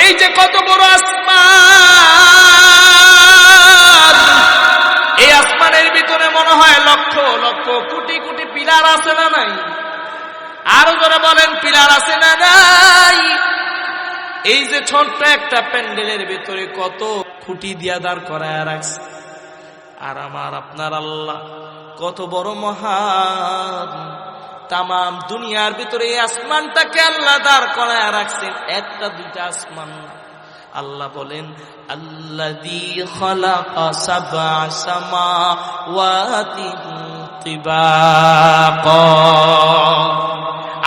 এই যে কত বড় আসমান, এই আসমানের ভিতরে মনে হয় লক্ষ লক্ষ কোটি কোটি পিলার আছে না নাই? আরও যারা বলেন, পিলার আছে না নাই? এই যে ছোট্ট একটা প্যান্ডেলের ভিতরে কত খুঁটি দিয়া দাঁড় করায় রাখছে। আর আমার আপনার আল্লাহ, কত বড় মহান। তাম দুনিয়ার ভিতরে এই আসমানটাকে আল্লাহ দাঁড় করায় রাখছেন। একটা, দুইটা আসমান। আল্লাহ বলেন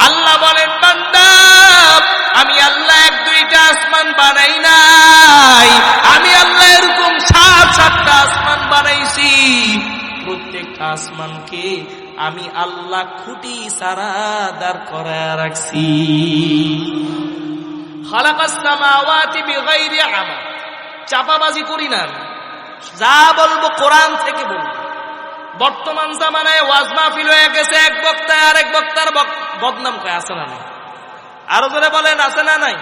আল্লাহ বলেন, বান্দা, আমি আল্লাহ এক, দুইটা আসমান বানাই নাই। আমি আল্লাহ এরকম সাত, সাতটা আসমান বানাইছি। প্রত্যেকটা আসমানকে আমি আল্লাহ খুঁটি সারা দাঁড় করায় রাখছি। চাপাবাজি করি না যা বলব কোরআন থেকে বলব। বর্তমান জামানায় ওয়াজ মাহফিল হয়ে গেছে, এক বক্তা আর এক বক্তার বক- বদনাম কয় আছে না নাই? আরও জোরে বলেন, আছে না নাই?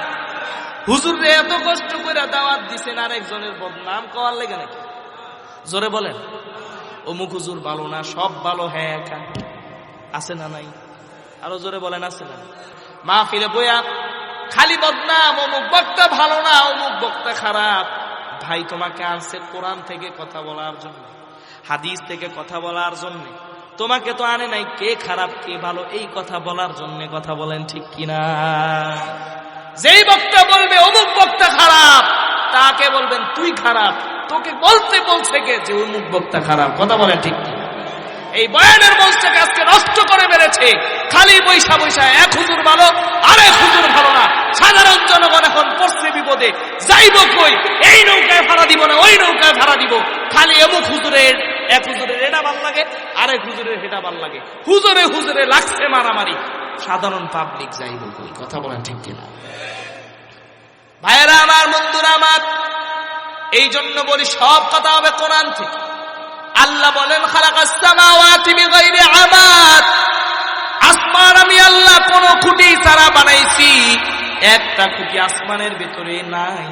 হুজুর এত কষ্ট করে দাওয়াত দিছেন আর একজনের বদনাম কওয়ার লেগে নাকি? জোরে বলেন। অমুক হুজুর ভালো না, সব ভালো হ্যাঁ একা আছে না নাই? আরও জোরে বলেন, আছে না? মা ফিরে বইয়া, খালি বদনাম, অমুক বক্তা ভালো না, অমুক বক্তা খারাপ। ভাই তোমাকে আনছে কোরআন থেকে কথা বলার জন্য, হাদিস থেকে কথা বলার জন্য। তোমাকে তো আনে নাই কে খারাপ, কে ভালো, এই কথা বলার জন্য কথা বলেন ঠিক কিনা? যেই বক্তা বলবে অমুক বক্তা খারাপ, তাকে বলবেন তুই খারাপ। তোকে বলতে বলছে কে যে অমুক বক্তা খারাপ, কথা বলে ঠিক এই বয়ানের মঞ্চটাকে আজকে নষ্ট করে বেড়েছে খালি বৈশা বৈশা, এক হুজুর ভালো আর এক হুজুর ভালো না। সাধারণ জনগণ এখন পড়ছে বিপদে। যাইব কই? এই নৌকায় ভাড়া দিব না, ওই নৌকায় ভাড়া দিব। খালি এমুক হুজুরের, এক হুজুরের এটা ভালো লাগে, আরেক হুজুরের এটা ভালো লাগে। হুজুরে হুজুরে লাগছে মারামারি। সাধারণ পাবলিক যাইব কই? কথা বলেন ঠিক কিনা? ভাইয়েরা, আমার বন্ধুরা, আমার এই জন্য বলি সব কথা হবে কোরআন থেকে। আল্লাহ বলেন আসমান আমি আল্লাহ কোন খুঁটি ছাড়া বানাইছি। একটা খুঁটি আসমানের ভেতরে নাই।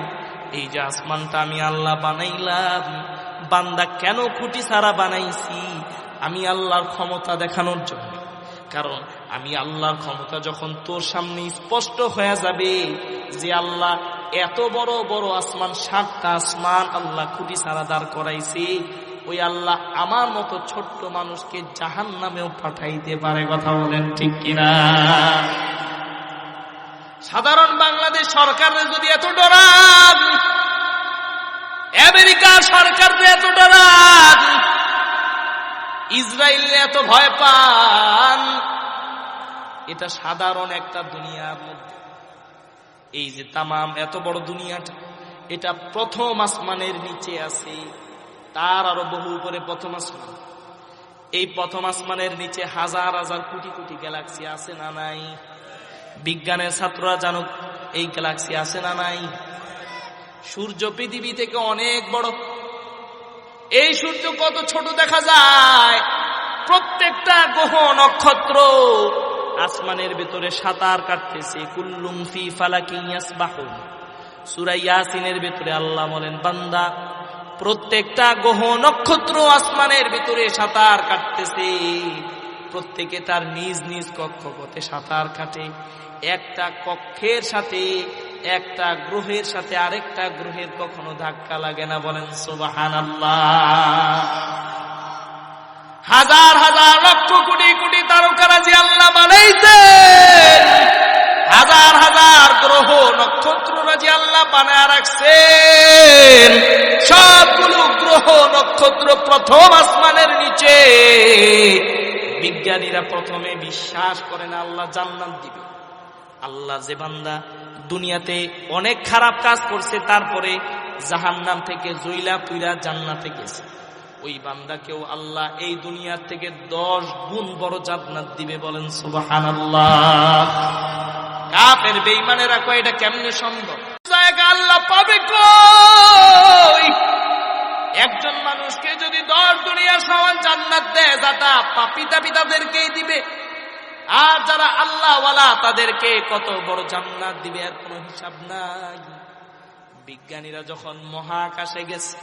এই যে আসমানটা আমি আল্লাহ বানাইলাম, বান্দা কেন খুঁটি ছাড়া বানাইছি? আমি আল্লাহর ক্ষমতা দেখানোর জন্য। কারণ আমি আল্লাহর ক্ষমতা যখন তোর সামনে স্পষ্ট হয়ে যাবে যে আল্লাহ এত বড় বড় আসমান, সাতটা আসমান আল্লাহ খুঁটি ছাড়া দাঁড় করাইছে। ওই আল্লাহ আমার মতো ছোট্ট মানুষকে জাহান নামেও পাঠাইতে পারে, কথা বলেন ঠিক কিনা? সাধারণ বাংলাদেশ সরকারের যদি এত ডরান আমেরিকার সরকার এত ডরান ইসরায়েল এত ভয় পান, এটা সাধারণ একটা দুনিয়ার মধ্যে। এই যে তামাম এত বড় দুনিয়াটা, এটা প্রথম আসমানের নিচে আছে, তার আরও বহু উপরে প্রথম আসমান। এই প্রথম আসমানের নিচে হাজার হাজার কোটি কোটি গ্যালাক্সি আছে না নাই? বিজ্ঞানের ছাত্ররা জানুক, এই গ্যালাক্সি আছে না নাই? সূর্য পৃথিবী থেকে অনেক বড়। এই সূর্য কত ছোট দেখা যায়? প্রত্যেকটা গ্রহ নক্ষত্র আসমানের ভেতরে সাঁতার কাটতেছে। কুল্লুম ফি ফালাকি ইয়াসবাহুন। ইয়াসিনের ভিতরে আল্লাহ বলেন, বান্দা, প্রত্যেকটা গ্রহ নক্ষত্র আসমানের ভিতরে সাঁতার কাটতেছে। প্রত্যেকে তার নিজ নিজ কক্ষপথে সাঁতার কাটে। একটা কক্ষের সাথে, একটা গ্রহের সাথে আরেকটা গ্রহের কখনো ধাক্কা লাগে না বলেন সুবাহান হাজার হাজার লক্ষ কোটি কোটি তারকারাজি আল্লাহ বানাইছেন হাজার হাজার গ্রহ নক্ষত্র রাজি আল্লাহ বানায় রাখছেন। সবগুলো গ্রহ নক্ষত্র প্রথম আসমানের নিচে। বিজ্ঞানীরা প্রথমে বিশ্বাস করেন আল্লাহ জান্নাত দিবে। আল্লাহ যে বান্দা দুনিয়াতে অনেক খারাপ কাজ করছে, তারপরে জাহান্নাম থেকে জইলা পুইরা জান্নাতে গেছে। ওই বান্দাকেও আল্লাহ এই দুনিয়ার থেকে দশ গুণ বড় জান্নাত দিবে বলেন সুবাহান আল্লাহ কাপের বেইমানেরা কয়, এটা কেমনে সম্ভব? আল্লাহ পাবে একজন মানুষকে যদি দশ দুনিয়ার সমান জান্নাত দেয়, যাতা পিতা পিতাদেরকেই দিবে। আর যারা আল্লাহওয়ালা, তাদেরকে কত বড় জান্নাত দিবে আর কোনো হিসাব নাই। বিজ্ঞানীরা যখন মহাকাশে গেছে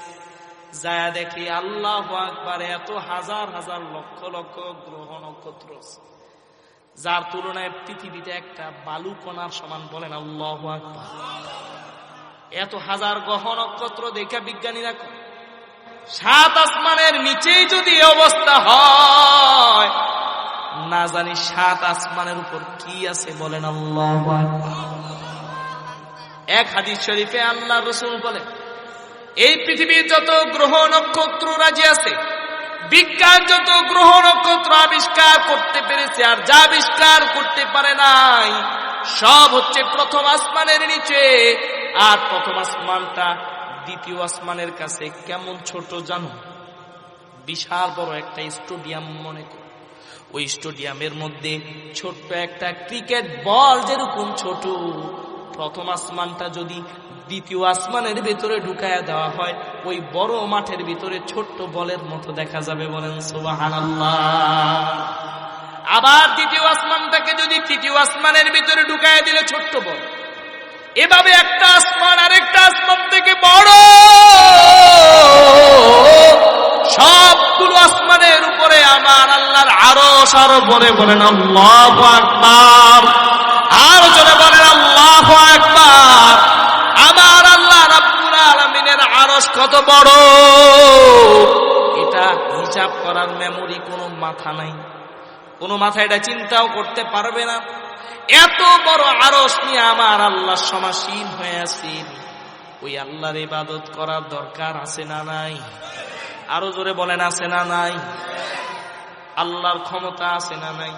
যায় দেখি আল্লাহ আকবারে, এত হাজার হাজার লক্ষ লক্ষ গ্রহ নক্ষত্র যার তুলনায় পৃথিবীতে একটা বালু কণার সমান বলেন আল্লাহ আকবার। এত হাজার গ্রহ নক্ষত্র দেখে বিজ্ঞানীরা সাত আসমানের নিচেই যদি অবস্থা হয়, না জানি সাত আসমানের উপর কি আছে বলেন আল্লাহ এক হাদিস শরীফে আল্লাহ রসুল বলে এই পৃথিবীর যত গ্রহ নক্ষত্র রাজি আছে, বিজ্ঞান যত গ্রহ নক্ষত্র আবিষ্কার করতে পেরেছে আর যা আবিষ্কার করতে পারে নাই, সব হচ্ছে প্রথম আসমানের নিচে। আর প্রথম আসমানটা দ্বিতীয় আসমানের কাছে। কেমন ছোট জানো? বিশাল বড় একটা স্টেডিয়াম মনে করো। ওই স্টেডিয়ামের মধ্যে ছোট্ট একটা ক্রিকেট বল যেরকম ছোট প্রথম আসমানটা যদি দ্বিতীয় আসমানের ভিতরে ঢুকায়া দেওয়া হয়, ওই বড় মাঠের ভিতরে ছোট্ট বলের মতো দেখা যাবে বলেন সুবহানাল্লাহ। আবার দ্বিতীয় আসমানটাকে যদি তৃতীয় আসমানের ভিতরে ঢুকায়া দিলে ছোট্ট বল। এভাবে একটা আসমান আরেকটা আসমান থেকে বড়। সবগুলো আসমানের উপরে আমার আল্লাহর আরও সারো বলে বলেন আল্লাহ আকবার আরও জোরে বলেন আল্লাহ আকবার আমার আল্লাহ রাব্বুল আলামিনের আরশ কত বড় এটা হিসাব করার মেমোরি কোনো মাথা নাই। কোনো মাথা এটা চিন্তাও করতে পারবে না। এত বড় আরস নিয়ে আমার আল্লাহ সমাসীন হয়ে আছেন। ওই আল্লাহর ইবাদত করার দরকার আছে না নাই? আরও জোরে বলেন, আছে না নাই? আল্লাহর ক্ষমতা আছে না নাই?